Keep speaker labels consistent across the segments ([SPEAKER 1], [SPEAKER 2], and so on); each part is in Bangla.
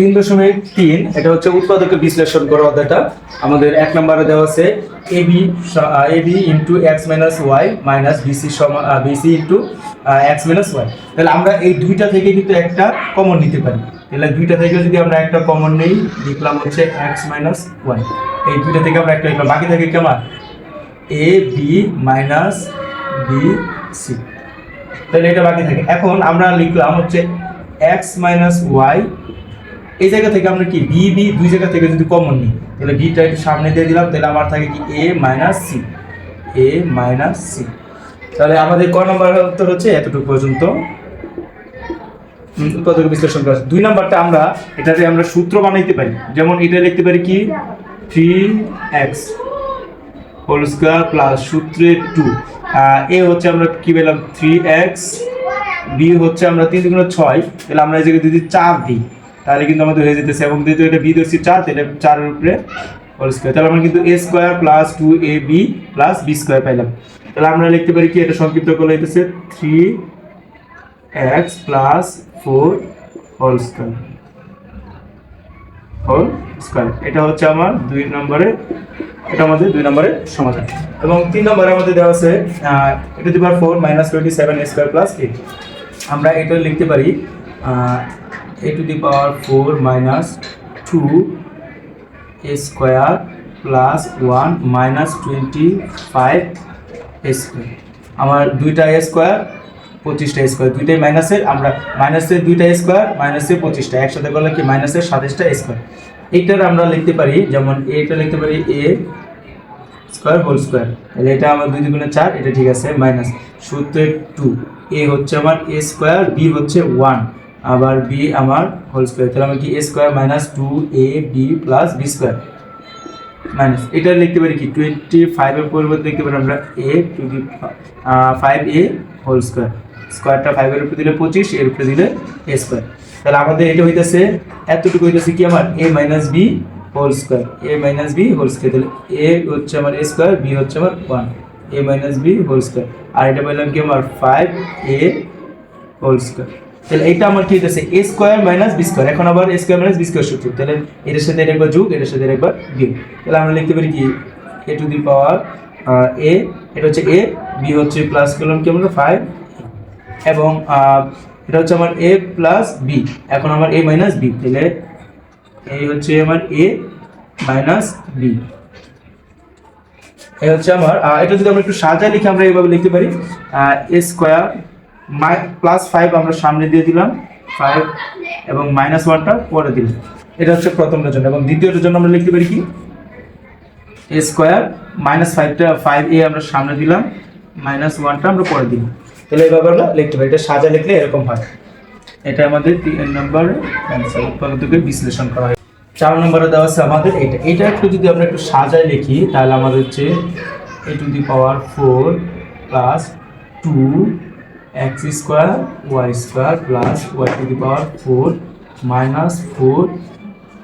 [SPEAKER 1] তিন দশমিক তিন, এটা হচ্ছে উৎপাদকে বিশ্লেষণ করা অধ্যায়টা। আমাদের এক নম্বরে দেওয়া আছে AB AB into X minus Y minus BC সমান BC into X minus Y তাহলে আমরা এই দুইটা থেকে কিন্তু একটা কমন নিতে পারি। তাহলে দুইটা থেকে যদি আমরা একটা কমন নেই লিখলাম হচ্ছে এক্স মাইনাস ওয়াই এই দুইটা থেকে আমরা একটা লিখলাম। বাকি থাকে কেমন A B minus B C তাহলে এটা বাকি থাকে। এখন আমরা লিখলাম হচ্ছে এক্স মাইনাস ওয়াই এই জায়গা থেকে আমরা কি বি বি দুই জায়গা থেকে যদি কমন নিই, তাহলে বিটা একটু সামনে দিয়ে দিলাম, তাহলে আমার থাকে কি A minus C A minus C তাহলে আমাদের ক নম্বর উত্তর হচ্ছে এতটুকু পর্যন্ত। উৎপাদক বিশ্লেষণ করা দুই নাম্বারটা আমরা, এটাতে আমরা সূত্র বানাইতে পারি। যেমন এটা লিখতে পারি কি? Three X whole square plus সূত্রে টু এ হচ্ছে আমরা কি পেলাম? থ্রি এক্স বি হচ্ছে আমরা তিন দুগুণ ছয়। তাহলে আমরা এই জায়গায় যদি চার দিই তাহলে কিন্তু আমাদের হয়ে যেতেছে এবং যেহেতু এটা বি ধরছি চার, তাহলে চারের উপরে হোল স্কোয়ার তাহলে আমরা কিন্তু A square plus two A B plus B square পাইলাম। তাহলে আমরা লিখতে পারি কি, এটা সংক্ষিপ্ত করলে হইতেছে three X plus four whole square whole square এটা হচ্ছে আমার দুই নম্বরে, এটা আমাদের দুই নম্বরের সমাধান। এবং তিন নম্বরে আমাদের দেওয়া আছে এটা power four minus twenty seven square plus eight আমরা এটা লিখতে পারি A to the power four minus two square plus one minus twenty five square আমার দুইটা স্কোয়ার পঁচিশটা স্কোয়ার দুইটাই মাইনাসের আমরা মাইনাসের দুইটা স্কোয়ার মাইনাসের পঁচিশটা। একসাথে করলে কি মাইনাসের সাতাশটা স্কোয়ার এইটার আমরা লিখতে পারি, যেমন এটা লিখতে পারি এ স্কোয়ার হোল স্কোয়ার তাহলে এটা আমার দুই দুগুণে চার, এটা ঠিক আছে মাইনাস সূত্রে টু এ হচ্ছে আমার এ স্কোয়ার বি হচ্ছে ওয়ান আবার বি আমার হোল স্কোয়ার তাহলে আমরা কি A square minus two A B plus B square minus এটা লিখতে পারি কি? টোয়েন্টি ফাইভের পরিবর্তে লিখতে পারি আমরা A to the five A whole square স্কোয়ারটা ফাইভের উপরে দিলে পঁচিশ, এর উপরে দিলে এ স্কোয়ার তাহলে আমাদের এটা হইতেছে, এতটুকু হইতেছে কি আমার? A minus B whole square A minus B whole square তাহলে এ হচ্ছে আমার এ স্কোয়ার বি হচ্ছে আমার one A minus B whole square আর এটা পেলাম কি আমার? ফাইভ এ হোল স্কোয়ার তাহলে এটা আমার কি হইতেছে? A square minus B square এখন আবার A square minus B square সূত্র। তাহলে এটার সাথে এটা একবার যোগ, এটার সাথে একবার বিয়োগ। তাহলে আমরা লিখতে পারি কি? এ টু দি পাওয়ার এ এটা হচ্ছে এ বি হচ্ছে প্লাস করলাম কি আমরা ফাইভ এবং এটা হচ্ছে আমার এ প্লাস বি এখন আমার এ মাইনাস বি তাহলে এই হচ্ছে আমার এ মাইনাস বি এই হচ্ছে আমার এটা যদি আমরা একটু সাজায় লিখে আমরা এইভাবে লিখতে পারি A square my plus five আমরা সামনে দিয়ে দিলাম ফাইভ এবং মাইনাস ওয়ানটা পরে দিলাম। এটা হচ্ছে প্রথমটার জন্য, এবং দ্বিতীয়টার জন্য আমরা লিখতে পারি কি? এ স্কোয়ার মাইনাস ফাইভটা ফাইভ এ আমরা সামনে দিলাম মাইনাস ওয়ানটা আমরা পরে দিলাম। তাহলে এইভাবে আমরা লিখতে পারি, এটা সাজা লিখলে এরকম হয়। এটা আমাদের তিন নম্বর উৎপাদকে বিশ্লেষণ করা হয়। চার নম্বরে দেওয়া আছে আমাদের, এটা এটা একটু যদি আমরা একটু সাজায় লিখি, তাহলে আমাদের হচ্ছে A to the power four plus two X square Y square plus Y to the power four minus four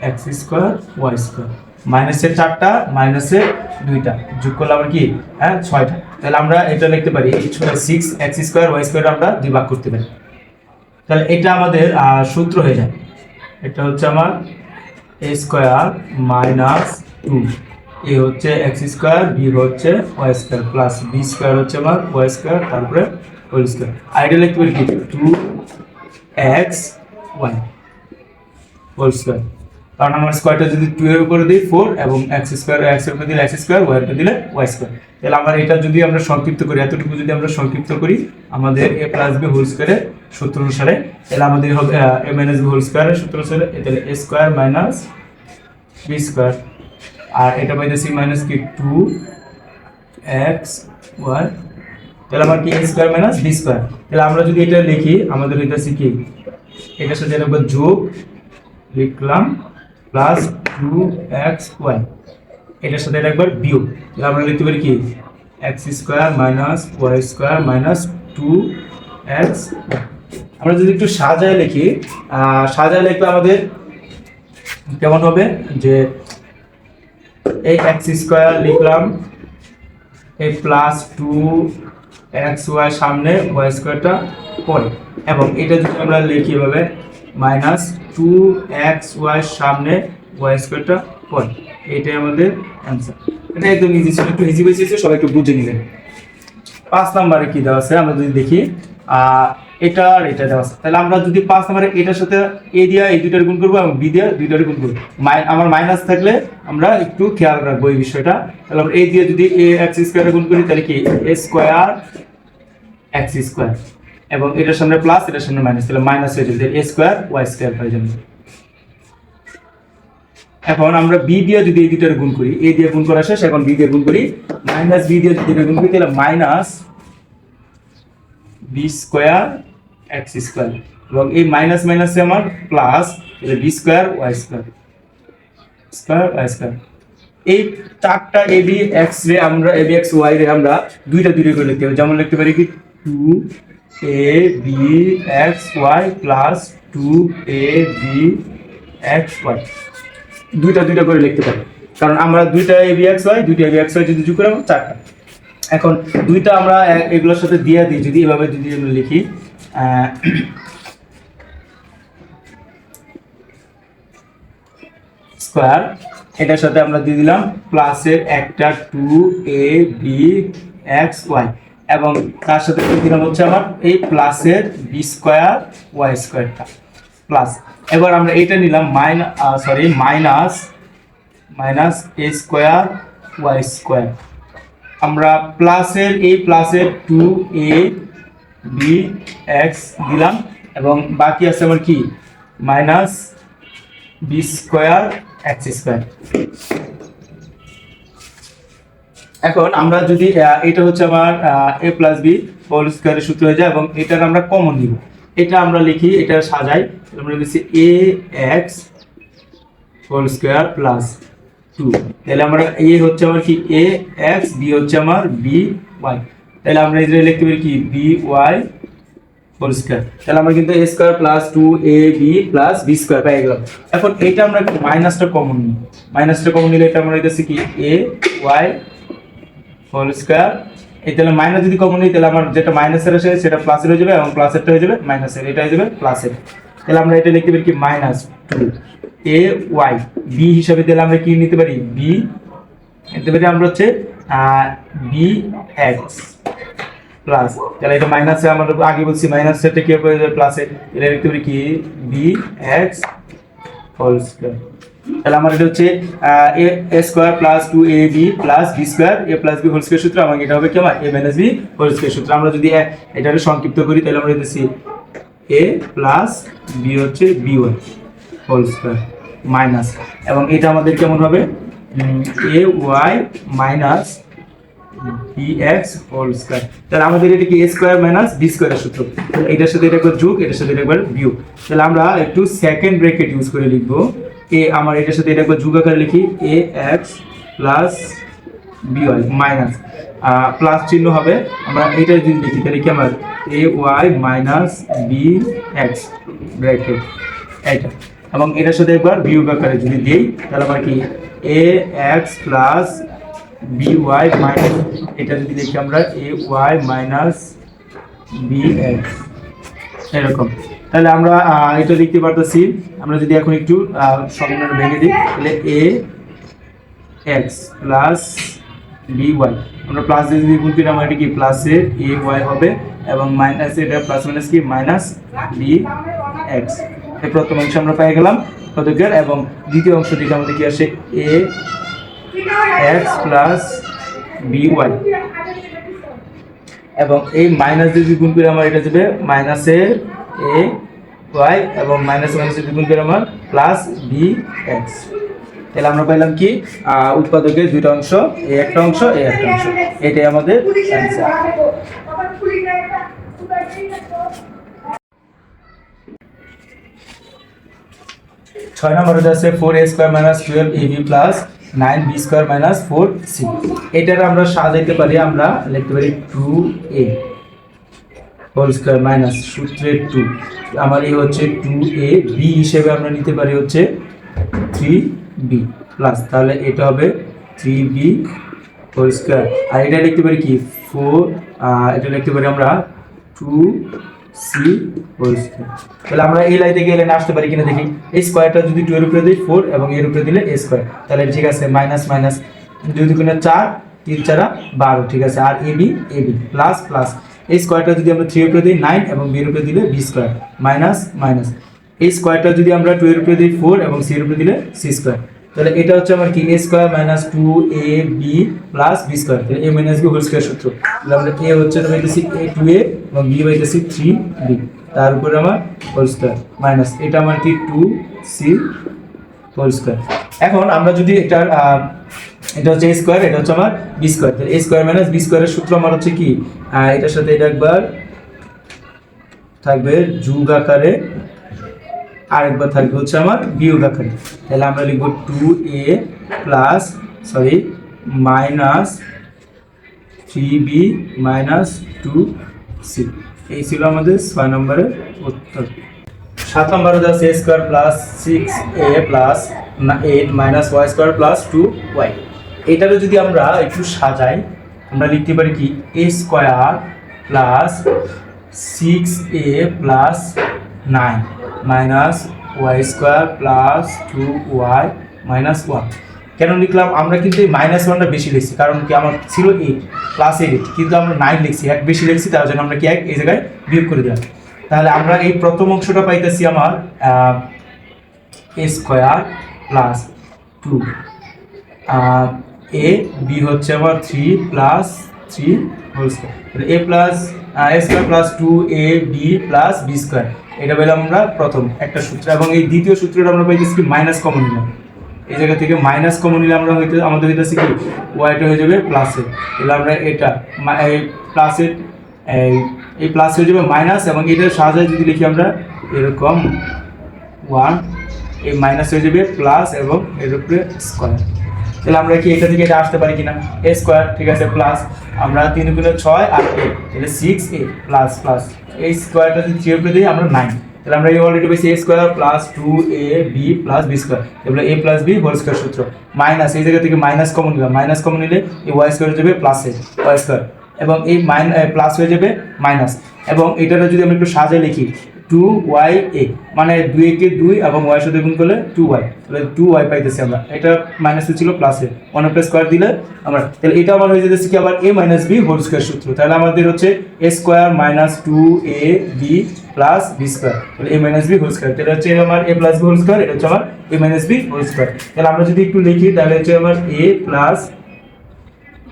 [SPEAKER 1] X square Y square মাইনাসের চারটা, মাইনাসের দুইটা। যোগ করলে আমরা কি? হ্যাঁ ছয়টা। তাহলে আমরা এটা লিখতে পারি six X square Y square আমরা দুই করতে পারি। তাহলে এটা আমাদের সূত্র হয়ে যায়। এটা হচ্ছে আমার A square minus two A হচ্ছে এক্স স্কোয়ার বি হচ্ছে Y square plus B square হচ্ছে আমার ওয়াই স্কোয়ার তারপরে হোল স্কোয়ার আর এটা লিখতে পারি কি two X Y whole square কারণ আমার স্কোয়ারটা যদি টু এর উপরে দিই ফোর এবং এক্স স্কোয়ার এক্সের উপরে দিলে এক্স স্কোয়ার ওয়াই উপরে দিলে ওয়াই স্কোয়ার তাহলে আমার এটা যদি আমরা সংক্ষিপ্ত করি, এতটুকু যদি আমরা সংক্ষিপ্ত করি, আমাদের এ প্লাস বি হোল স্কোয়ারের সূত্র অনুসারে, তাহলে আমাদের হবে এ মাইনাস বি হোল স্কোয়ারের সূত্র অনুসারে তাহলে A square minus B square আর এটা পাইতেছি মাইনাস কি? টু এক্স ওয়াই তাহলে আমার কি A square minus B square তাহলে আমরা যদি এটা লিখি, আমাদের হইতেছে কি? এটার সাথে একবার যোগ লিখলাম প্লাস টু এক্স ওয়াই এটার সাথে এটা একবার বিয়োগ। তাহলে আমরা লিখতে পারি কি? X square minus Y square minus two X আমরা যদি একটু সাজায় লিখি সাজায় লিখলে আমাদের কেমন হবে? যে এই এক্স স্কোয়ার লিখলাম, এই প্লাস টু এক্স, ওয়াই সামনে, ওয়াই স্কোয়ারটা পরে। এবং এটা যদি আমরা লিখি এভাবে, মাইনাস টু এক্স, ওয়াই সামনে, ওয়াই স্কোয়ারটা পরে। এটাই আমাদের অ্যান্সার। এটা একদম ইজি ছিল, একটু ইজি বেশি সবাই একটু বুঝে নিলেন। পাঁচ নম্বরে কী দেওয়া আছে? আমরা যদি দেখি এটা আর এটা দেওয়া আছে। তাহলে আমরা যদি পাঁচ নম্বরে এটার সাথে এ দিয়া এই দুইটার গুণ করব এবং বি দিয়া দুইটার গুণ করব। আমার মাইনাস থাকলে আমরা একটু খেয়াল রাখব এই বিষয়টা। তাহলে আমরা দিয়ে যদি এ এক্স স্কোয়ারে গুণ করি, তাহলে কি? এ স্কোয়ার এক্স স্কোয়ার এবং এটার সামনে প্লাস এটার সামনে মাইনাস তাহলে মাইনাস হয়ে যাবে এ স্কোয়ার ওয়াই স্কোয়ার হয়ে যাবে। এখন আমরা বি দিয়ে যদি এই দুইটার গুণ করি, এ দিয়ে গুণ করা শেষ, এখন বি দিয়ে গুণ করি। মাইনাস বি দিয়ে যদি গুণ করি, তাহলে minus B square X square এবং এই মাইনাস মাইনাসে আমার প্লাস তাহলে B square Y square square Y square এই চারটা এ বি এক্স রে আমরা এ বি এক্স ওয়াই রে আমরা দুইটা দুইটা করে লিখতে হবে। যেমন লিখতে পারি কি? Two A B X Y plus two A B X Y দুইটা দুইটা করে লিখতে পারি। কারণ আমরা দুইটা এ বি এক্স ওয়াই দুইটা এ বি এক্স ওয়াই যদি যোগ করি চারটা। এখন দুইটা আমরা এগুলোর সাথে দিয়ে দিই, যদি এভাবে যদি আমরা লিখি স্কোয়ার এটার সাথে আমরা দিয়ে দিলাম প্লাসের একটা two A B X Y এবং তার সাথে দিলাম হচ্ছে আমার এই প্লাসের বি স্কোয়ার ওয়াই স্কোয়ারটা প্লাস এবার আমরা এটা নিলাম minus sorry minus minus A square Y square আমরা প্লাসের এই প্লাসের টু এ বি এক্স দিলাম। এবং বাকি আছে আমার কি? Minus B square X square এখন আমরা যদি এটা হচ্ছে আমার এ প্লাস বি হোল স্কোয়ারের সূত্র হয়ে যায় এবং এটার আমরা কমন নিব। এটা আমরা লিখি, এটা সাজাই। আমরা লিখছি A X whole square plus two তাহলে আমরা এ হচ্ছে আমার কি? এ এক্স বি হচ্ছে আমার বি ওয়াই তাহলে আমরা এই লিখতে পারি কি বি ওয়াই হোল স্কোয়ার তাহলে আমরা কিন্তু A square plus two A B plus B square পেয়ে গেলাম। এখন এটা আমরা মাইনাসটা কমন নিই। মাইনাসটা কমন নিলে এটা আমরা লিখতেছি কি? এ ওয়াই হোল স্কোয়ার এই তাহলে মাইনাস যদি কমন নিই, তাহলে আমার যেটা মাইনাসের আসে সেটা প্লাসের হয়ে যাবে এবং প্লাসেরটা হয়ে যাবে মাইনাসের এটা হয়ে যাবে প্লাসের তাহলে আমরা এটা লিখতে পারি কি? Minus two A Y B হিসাবে দিলে আমরা কি নিতে পারি? বি নিতে পারি আমরা হচ্ছে বি এক্স প্লাস তাহলে এটা মাইনাসে আমরা আগে বলছি মাইনাস সেটটা কি হয়ে প্লাসে এটা লিখতে পারি কি? বি এক্স হোল স্কোয়ার তাহলে আমার এটা হচ্ছে A square plus two A B plus B square A plus B whole square সূত্র, আমাকে এটা হবে কি আমার? A minus B whole square সূত্র। আমরা যদি এটাকে সংক্ষিপ্ত করি, তাহলে আমরা দিতেছি এ প্লাস বি হচ্ছে B Y whole square minus এবং এটা আমাদের কেমন হবে? A Y minus B X whole square তাহলে আমাদের এটা কি এ স্কোয়ার মাইনাস বি স্কোয়ারের সূত্র। তাহলে এটার সাথে এটা একবার যোগ, এটার সাথে এটা একবার বিয়োগ। তাহলে আমরা একটু সেকেন্ড ব্র্যাকেট ইউজ করে লিখব। এ আমার এটার সাথে এটা একবার যোগ আকারে লিখি। A X plus B Y minus plus চিহ্ন হবে, আমরা এটা যদি লিখি তাহলে কি আমার A Y minus B X bracket এটা এবং এটার সাথে একবার বিয়োগ আকারে যদি দিই, তাহলে আমার কি A X plus B Y minus এটা যদি লিখি আমরা A Y minus B X এরকম। তাহলে আমরা এটা লিখতে পারতেছি। আমরা যদি এখন একটু সংখ্যাটা ভেঙে দিই, তাহলে A X plus B Y আমরা প্লাস দিয়ে যদি গুণ করি আমার এটা কি প্লাসে এ ওয়াই হবে, এবং মাইনাস এটা প্লাস মাইনাস কি মাইনাস বি এক্স এই প্রথম অংশ আমরা পেয়ে গেলাম, পদকের, এবং দ্বিতীয় অংশ থেকে আমাদের কি আসে a x plus b y এবং এই মাইনাস যদি গুণ করে আমার এটা যাবে মাইনাসের এ ওয়াই এবং মাইনাস মাইনাস যদি করে আমার প্লাস বি এক্স তাহলে আমরা পাইলাম কি? উৎপাদকের দুইটা অংশ এই একটা অংশ এই একটা অংশ। এটাই আমাদের ছয় নম্বরে আছে four a square minus twelve a b plus nine b square minus four c. এটার আমরা সাজাইতে পারি, আমরা লিখতে পারি two a whole square minus সূত্রের টু। আমার এই হচ্ছে টু এ, বি হিসেবে আমরা নিতে পারি হচ্ছে থ্রি বি প্লাস। তাহলে এটা হবে থ্রি বি হোল স্কোয়ার। আর এটা লিখতে পারি কি? ফোর এটা লিখতে পারি আমরা টু সি তাহলে আমরা এই থেকে এই লাইনে আসতে পারি কিনা দেখি। এই স্কোয়ারটা যদি টু এর উপরে দিই ফোর এবং এর উপরে দিলে এ স্কোয়ার তাহলে ঠিক আছে মাইনাস মাইনাস যদি কোনো চার, তিন চারা বারো, ঠিক আছে। আর a b a b plus plus এই স্কোয়ারটা যদি আমরা থ্রি উপরে দিই নাইন এবং বি এর উপরে দিলে বি স্কোয়ার মাইনাস মাইনাস এই স্কোয়ারটা যদি আমরা টু এর উপরে দিই ফোর এবং সি এর উপরে দিলে সি স্কোয়ার তাহলে এটা হচ্ছে আমার কি? A square minus two a b plus b square তাহলে a minus b whole square সূত্র। তাহলে আমরা এ হচ্ছে পাইতেছি এ টু এ এবং বি পাইতেছি থ্রি বি তার উপরে আমার হোল স্কোয়ার মাইনাস এটা আমার কি? টু সি হোল স্কোয়ার এখন আমরা যদি আহ, এটা হচ্ছে এ স্কোয়ার এটা হচ্ছে আমার বি স্কোয়ার তাহলে এ স্কোয়ার মাইনাস বি স্কোয়ারের সূত্র আমার হচ্ছে কি? এটার সাথে এটা একবার থাকবে যুগ আকারে আরেকবার থাকবে হচ্ছে আমার বিয়োগ আকারে। তাহলে আমরা লিখব two a plus sorry minus three b minus two c এই ছিল আমাদের ছয় নম্বরের উত্তর। সাত নম্বর আছে a square plus six a plus eight minus y square plus two y এটারও যদি আমরা একটু সাজাই, আমরা লিখতে পারি কি? A square plus six a plus nine minus y square plus two y minus one কেন লিখলাম? আমরা কিন্তু এই মাইনাস ওয়ানটা বেশি লিখছি, কারণ কি আমার ছিল এইট প্লাস এইট কিন্তু আমরা নাইন লিখছি। এক বেশি লিখছি, তার জন্য আমরা কি এক এই জায়গায় বিয়োগ করে দিলাম। তাহলে আমরা এই প্রথম অংশটা পাইতেছি আমার a square plus two a b হচ্ছে আমার three plus three whole square a plus a square plus two a b plus b square এটা পেলাম আমরা প্রথম একটা সূত্র, এবং এই দ্বিতীয় সূত্রটা আমরা পাইতেছি মাইনাস কমন নিলাম এই জায়গা থেকে মাইনাস কমন নিলে আমরা হইতে আমাদের হইতেছে কি? ওয়াইটা হয়ে যাবে প্লাসে তাহলে আমরা এটা এই প্লাসের এই এই প্লাস হয়ে যাবে মাইনাস এবং এটার সাহায্যে যদি লিখি আমরা এরকম ওয়ান এই মাইনাস হয়ে যাবে প্লাস এবং এর উপরে স্কোয়ার তাহলে আমরা কি এটা থেকে এটা আসতে পারি কিনা? এ স্কোয়ার ঠিক আছে প্লাস আমরা তিন গুণে ছয় আর এ তাহলে সিক্স এ প্লাস প্লাস এই স্কোয়ারটা যদি উপরে দিই, আমরা নাইন তাহলে আমরা এই অলরেডি পেয়েছি a square plus two a b plus b square এগুলো a plus b whole square সূত্র। মাইনাস এই জায়গা থেকে মাইনাস কমন নিলাম। মাইনাস কমন নিলে এই ওয়াই স্কোয়ার হয়ে যাবে প্লাসে ওয়াই স্কোয়ার এবং এই মাইন প্লাস হয়ে যাবে মাইনাস এবং এটাটা যদি আমরা একটু সাজে লিখি টু ওয়াই এ মানে দুই একে দুই এবং ওয়াই সাথে গুণ করলে টু ওয়াই তাহলে টু ওয়াই পাইতেছি আমরা। এটা মাইনাসে ছিল প্লাসে ওয়ান প্লাস স্কোয়ার দিলে আমরা, তাহলে এটা আমার হয়ে যেতেছে কি আবার a minus b whole square সূত্র। তাহলে আমাদের হচ্ছে a square minus two a b plus b square তাহলে a minus b whole square তাহলে হচ্ছে আমার a plus b whole square এটা হচ্ছে আমার a minus b whole square তাহলে আমরা যদি একটু লিখি, তাহলে হচ্ছে আমার এ প্লাস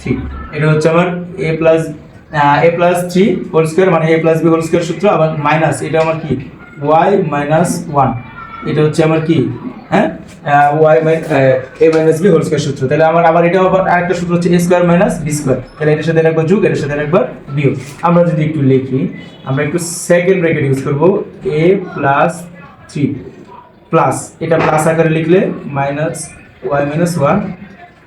[SPEAKER 1] থ্রি এটা হচ্ছে আমার a plus a plus three whole square মানে a plus b whole square সূত্র, আবার মাইনাস এটা আমার কি? ওয়াই মাইনাস ওয়ান এটা হচ্ছে আমার কি? হ্যাঁ? Y a minus b whole square সূত্র। তাহলে আমার আবার এটা আবার আরেকটা সূত্র হচ্ছে a square minus b square তাহলে এটার সাথে একবার যুগ, এটার সাথে একবার বিয়োগ। আমরা যদি একটু লিখি, আমরা একটু সেকেন্ড ব্র্যাকেট ইউজ করব এ প্লাস থ্রি প্লাস এটা প্লাস আকারে লিখলে মাইনাস ওয়াই মাইনাস ওয়ান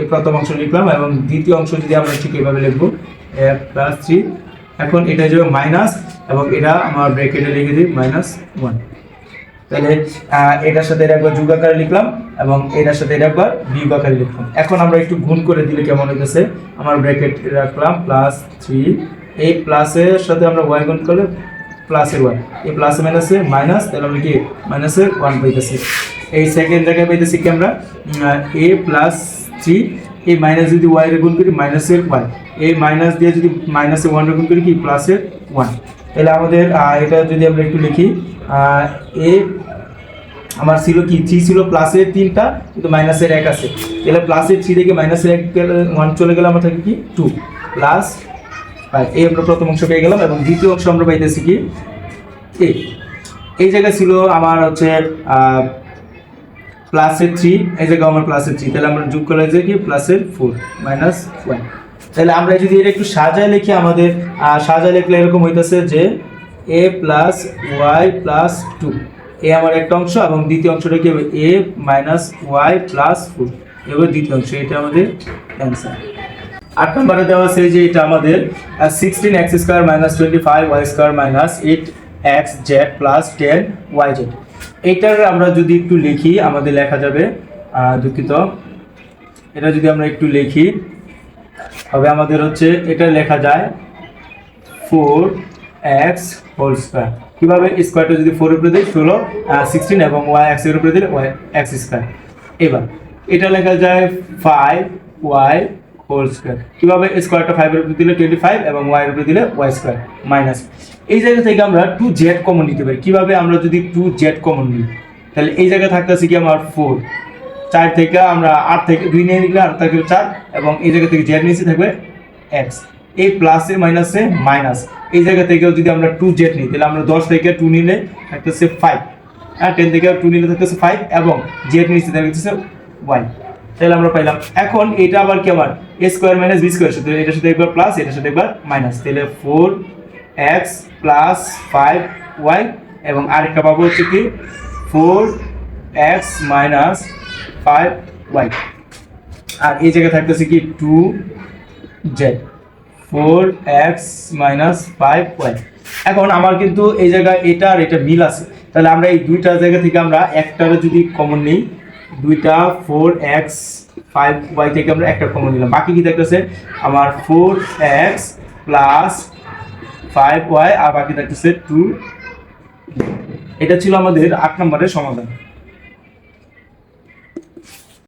[SPEAKER 1] এই প্রথম অংশ লিখলাম এবং দ্বিতীয় অংশ যদি আমরা ঠিক এইভাবে লিখব প্লাস থ্রি এখন এটা যাবে মাইনাস এবং এটা আমার ব্র্যাকেটে লিখে দিই মাইনাস ওয়ান তাহলে এটার সাথে এটা একবার যুগ আকারে লিখলাম এবং এটার সাথে এটা একবার বিয়োগ আকারে লিখলাম। এখন আমরা একটু গুণ করে দিলে কেমন হইতেছে? আমার ব্র্যাকেট রাখলাম প্লাস থ্রি এই প্লাসের সাথে আমরা ওয়াই গুণ করলে প্লাসের ওয়ান এই প্লাস মাইনাসে মাইনাস তাহলে আমরা কি মাইনাসের ওয়ান পাইতেছি। এই সেকেন্ড জায়গায় পাইতেছি কি আমরা? এ প্লাস থ্রি এই মাইনাস যদি ওয়াই গুণ করি মাইনাসের ওয়াই এই মাইনাস দিয়ে যদি মাইনাসের ওয়ান গুণ করি, কি? প্লাসের ওয়ান তাহলে আমাদের এটা যদি আমরা একটু লিখি এ আমার ছিল কি? থ্রি ছিল প্লাসের তিনটা, কিন্তু মাইনাসের এক আছে। তাহলে প্লাসের থ্রি থেকে মাইনাসের এক গেলে ওয়ান চলে গেলে আমার থাকে কি? টু প্লাস এই আমরা প্রথম অংশ পেয়ে গেলাম, এবং দ্বিতীয় অংশ আমরা পাইতেছি কি? এই জায়গায় ছিল আমার হচ্ছে প্লাসের থ্রি এই জায়গায় আমার প্লাসের থ্রি তাহলে আমরা যোগ করলে যে কি? প্লাসের ফোর মাইনাস ওয়ান তাহলে আমরা যদি এটা একটু সাজায় লিখি আমাদের সাজায় লিখলে এরকম হইতেছে যে a plus y plus two a আমার একটা অংশ এবং দ্বিতীয় অংশটা কি হবে? A minus y plus four এবার দ্বিতীয় অংশ, এটা আমাদের অ্যান্সার আট নম্বরে দেওয়া আছে যে এটা আমাদের sixteen x square minus twenty five y square minus eight x z plus ten y z এইটার আমরা যদি একটু লিখি, আমাদের লেখা যাবে দুঃখিত। এটা যদি আমরা একটু লিখি, হবে আমাদের হচ্ছে, এটা লেখা যায় ফোর এক্স হোল স্কোয়ার কীভাবে স্কোয়ারটা যদি ফোর উপরে দিই, ষোলো সিক্সটিন এবং ওয়াই এক্সের উপরে দিলে ওয়াই এক্স স্কোয়ার এবার, এটা লেখা যায় ফাইভ ওয়াই হোল স্কোয়ার কীভাবে স্কোয়ারটা ফাইভের উপরে দিলে টোয়েন্টি ফাইভ এবং ওয়াই এর উপরে দিলে ওয়াই স্কোয়ার মাইনাস এই জায়গা থেকে আমরা টু জেড কমন নিতে পারি। কীভাবে আমরা যদি টু জেড কমন নিই? তাহলে এই জায়গায় থাকতেছে কি আমার ফোর চার থেকে আমরা আট থেকে দুই নিয়ে নিলে আট থেকে চার এবং এই জায়গা থেকে জেড নিচে থাকবে এক্স এই প্লাসে মাইনাসে মাইনাস এই জায়গা থেকেও যদি আমরা টু জেড নিই, তাহলে আমরা দশ থেকে টু নিলে থাকতেছে ফাইভ হ্যাঁ টেন থেকে টু নিলে থাকতেছে ফাইভ এবং জেড নিচে থাকতেছে ওয়াই তাহলে আমরা পাইলাম। এখন এটা আবার কি আমার? A square minus b square সাথে, এটার সাথে একবার প্লাস এটার সাথে একবার মাইনাস তাহলে four x plus five y এবং আরেকটা পাবো হচ্ছে কি four x minus five y আর এই জায়গায় থাকতেছে কি two z four x minus five y এখন আমার কিন্তু এই জায়গায় এটা আর এটা মিল আছে। তাহলে আমরা এই দুইটা জায়গা থেকে আমরা একটারে যদি কমন নিই, দুইটা ফোর এক্স ফাইভ ওয়াই থেকে আমরা একটা কমন নিলাম। বাকি কি থাকতেছে? আমার four x plus five y আর বাকি থাকতেছে টু এটা ছিল আমাদের আট নম্বরের সমাধান।